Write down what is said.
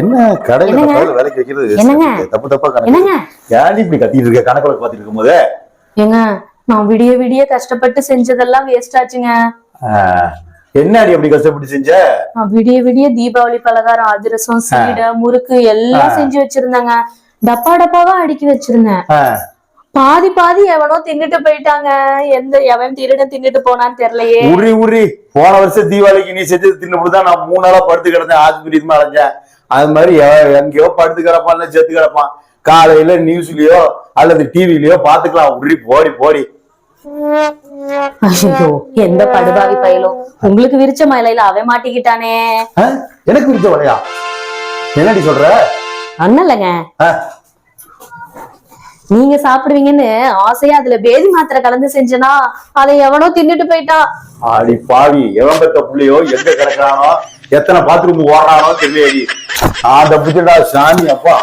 என்ன கடையில வேலைக்கு வைக்கிறது? தப்பு தப்பா கணக்கு ஏன்டி இப்படி கத்திட்டு இருக்க? கணக்குல பாத்துட்டு இருக்கும்போது ஏங்க நான் விடிய விடிய கஷ்டப்பட்டு செஞ்சதெல்லாம் வேஸ்ட் ஆச்சுங்க. என்னடி அப்படி கஷ்டப்பட்டு செஞ்ச? விடிய விடிய தீபாவளி பலகாரம் அதிரசம் சீடை முறுக்கு எல்லாம் செஞ்சு வச்சிருந்தேங்க. டப்பா டப்பாவா அடுக்கி வச்சிருந்தேன். பாதி பாதி எவனோ தின்னுட்டு போயிட்டாங்க. எந்த எவன் திருடன் தின்னுட்டு போனான்னு தெரியலையே. உரி உரி. போன வருஷம் தீபாவளிக்கு நீ செஞ்சது தின்னுபிட்டு நான் மூணு நாளா படுத்து கிடந்தேன். ஆஸ்பத்திரி அலைஞ்சேன். அது மாதிரி எங்கேயோ படுத்து கிடப்பான் இல்ல செத்து கிடப்பான். காலையில நியூஸ்லயோ அல்லது டிவிலயோ பாத்துக்கலாம் உரி போடி போடி. ஐயோ எந்த படுபாவி பயலும் உங்களுக்கு விரிச்ச மலையில அவன் மாட்டிக்கிட்டானே. எனக்கு விரிச்ச வலையா என்னடி சொல்ற? அண்ணலங்க. நீங்க சாப்பிடுவீங்கன்னு ஆசையா அதுல பேதி மாத்திரை கலந்து செஞ்சனா அதை எவனோ தின்னுட்டு போயிட்டான் ஆடி பாவி எவன் பெத்த புள்ளையோ எங்க கிடக்குறானோ எத்தனை பாத்ரூம் ஓடுறானோ தெரியல நான் தப்பிச்சுடா சாமி அப்பா.